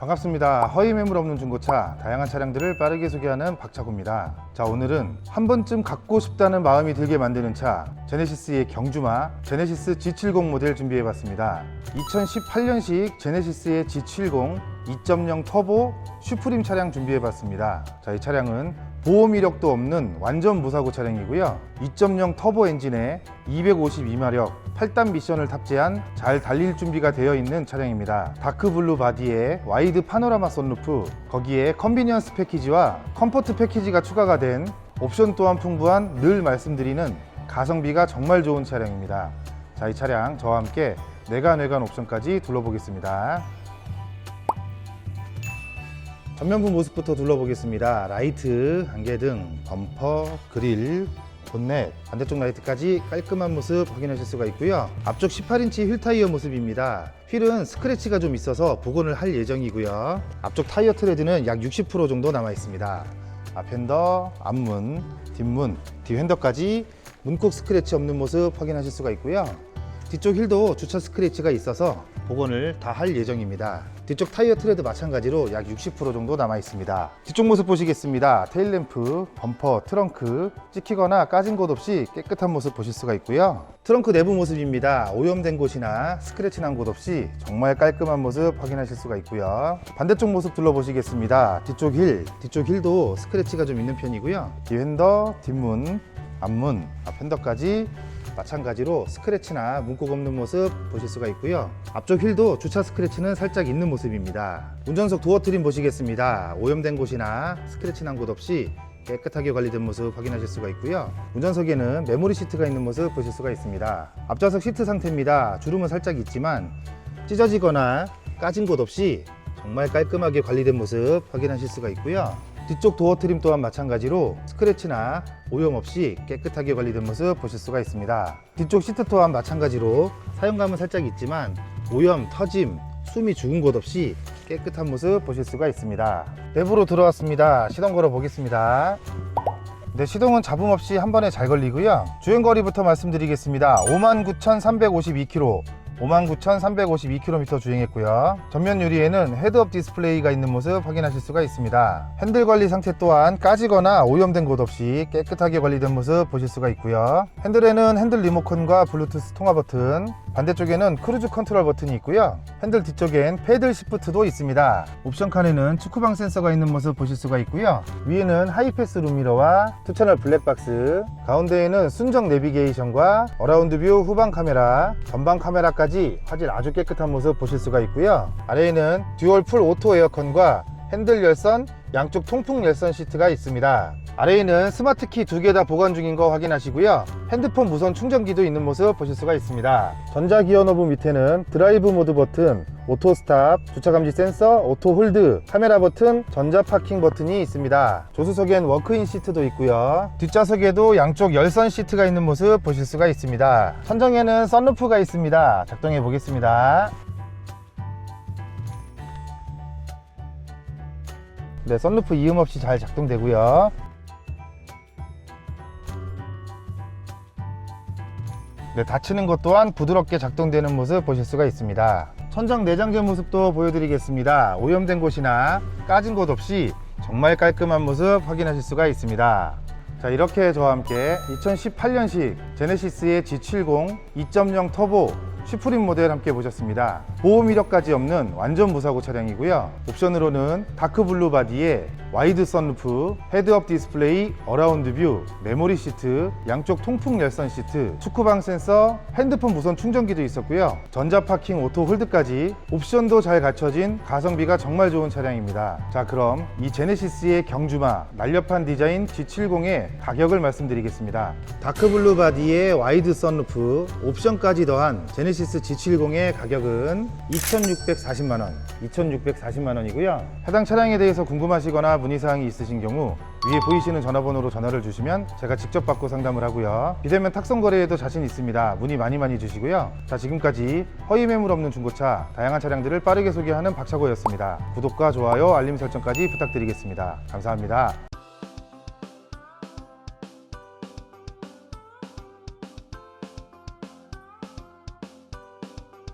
반갑습니다. 허위 매물 없는 중고차 다양한 차량들을 빠르게 소개하는 박차고입니다. 자 오늘은 한 번쯤 갖고 싶다는 마음이 들게 만드는 차 제네시스의 경주마 제네시스 G70 모델 준비해봤습니다. 2018년식 제네시스의 G70 2.0 터보 슈프림 차량 준비해봤습니다. 자 이 차량은 보험 이력도 없는 완전 무사고 차량이고요. 2.0 터보 엔진에 252마력 8단 미션을 탑재한 잘 달릴 준비가 되어 있는 차량입니다. 다크 블루 바디에 와이드 파노라마 선루프, 거기에 컨비니언스 패키지와 컴포트 패키지가 추가가 된 옵션 또한 풍부한 늘 말씀드리는 가성비가 정말 좋은 차량입니다. 자, 이 차량 저와 함께 내관외관 옵션까지 둘러보겠습니다. 전면부 모습부터 둘러보겠습니다. 라이트, 안개등, 범퍼, 그릴, 본넷, 반대쪽 라이트까지 깔끔한 모습 확인하실 수가 있고요. 앞쪽 18인치 휠 타이어 모습입니다. 휠은 스크래치가 좀 있어서 복원을 할 예정이고요. 앞쪽 타이어 트레드는 약 60% 정도 남아 있습니다. 앞 핸더, 앞문, 뒷문, 뒤 핸더까지 문콕 스크래치 없는 모습 확인하실 수가 있고요. 뒤쪽 힐도 주차 스크래치가 있어서 복원을 다 할 예정입니다. 뒤쪽 타이어 트레드 마찬가지로 약 60% 정도 남아 있습니다. 뒤쪽 모습 보시겠습니다. 테일램프, 범퍼, 트렁크 찍히거나 까진 곳 없이 깨끗한 모습 보실 수가 있고요. 트렁크 내부 모습입니다. 오염된 곳이나 스크래치 난 곳 없이 정말 깔끔한 모습 확인하실 수가 있고요. 반대쪽 모습 둘러보시겠습니다. 뒤쪽 힐, 뒤쪽 힐도 스크래치가 좀 있는 편이고요. 뒤핸더, 뒷문, 앞문, 앞핸더까지 마찬가지로 스크래치나 문콕 없는 모습 보실 수가 있고요. 앞쪽 휠도 주차 스크래치는 살짝 있는 모습입니다. 운전석 도어 트림 보시겠습니다. 오염된 곳이나 스크래치 난 곳 없이 깨끗하게 관리된 모습 확인하실 수가 있고요. 운전석에는 메모리 시트가 있는 모습 보실 수가 있습니다. 앞좌석 시트 상태입니다. 주름은 살짝 있지만 찢어지거나 까진 곳 없이 정말 깔끔하게 관리된 모습 확인하실 수가 있고요. 뒤쪽 도어 트림 또한 마찬가지로 스크래치나 오염 없이 깨끗하게 관리된 모습 보실 수가 있습니다. 뒤쪽 시트 또한 마찬가지로 사용감은 살짝 있지만 오염, 터짐, 숨이 죽은 곳 없이 깨끗한 모습 보실 수가 있습니다. 내부로 들어왔습니다. 시동 걸어 보겠습니다. 네, 시동은 잡음 없이 한 번에 잘 걸리고요. 주행거리부터 말씀드리겠습니다. 59,352km. 59,352km 주행했고요. 전면 유리에는 헤드업 디스플레이가 있는 모습 확인하실 수가 있습니다. 핸들 관리 상태 또한 까지거나 오염된 곳 없이 깨끗하게 관리된 모습 보실 수가 있고요. 핸들에는 핸들 리모컨과 블루투스 통화 버튼, 반대쪽에는 크루즈 컨트롤 버튼이 있고요. 핸들 뒤쪽엔 패들 시프트도 있습니다. 옵션 칸에는 축구방 센서가 있는 모습 보실 수가 있고요. 위에는 하이패스 룸미러와 투채널 블랙박스, 가운데에는 순정 내비게이션과 어라운드 뷰 후방 카메라, 전방 카메라까지 화질 아주 깨끗한 모습 보실 수가 있고요. 아래에는 듀얼 풀 오토 에어컨과 핸들 열선, 양쪽 통풍 열선 시트가 있습니다. 아래에는 스마트키 두 개 다 보관 중인 거 확인하시고요. 핸드폰 무선 충전기도 있는 모습 보실 수가 있습니다. 전자 기어 노브 밑에는 드라이브 모드 버튼, 오토 스탑, 주차 감지 센서, 오토 홀드, 카메라 버튼, 전자 파킹 버튼이 있습니다. 조수석엔 워크인 시트도 있고요. 뒷좌석에도 양쪽 열선 시트가 있는 모습 보실 수가 있습니다. 천정에는 썬루프가 있습니다. 작동해 보겠습니다. 네, 썬루프 이음 없이 잘 작동되고요. 네, 닫히는 것 또한 부드럽게 작동되는 모습 보실 수가 있습니다. 천장 내장재 모습도 보여드리겠습니다. 오염된 곳이나 까진 곳 없이 정말 깔끔한 모습 확인하실 수가 있습니다. 자, 이렇게 저와 함께 2018년식 제네시스의 G70 2.0 터보 슈프림 모델 함께 보셨습니다. 보험 이력까지 없는 완전 무사고 차량이고요. 옵션으로는 다크 블루 바디에 와이드 선루프, 헤드업 디스플레이, 어라운드 뷰, 메모리 시트, 양쪽 통풍 열선 시트, 축구방 센서, 핸드폰 무선 충전기도 있었고요. 전자 파킹 오토 홀드까지 옵션도 잘 갖춰진 가성비가 정말 좋은 차량입니다. 자, 그럼 이 제네시스의 경주마 날렵한 디자인 G70의 가격을 말씀드리겠습니다. 다크 블루 바디에 와이드 선루프, 옵션까지 더한 제네시스 G70의 가격은 2,640만 원, 2,640만 원이고요. 해당 차량에 대해서 궁금하시거나 문의사항이 있으신 경우 위에 보이시는 전화번호로 전화를 주시면 제가 직접 받고 상담을 하고요. 비대면 탁송 거래에도 자신 있습니다. 문의 많이 많이 주시고요. 자, 지금까지 허위 매물 없는 중고차 다양한 차량들을 빠르게 소개하는 박차고였습니다. 구독과 좋아요, 알림 설정까지 부탁드리겠습니다. 감사합니다.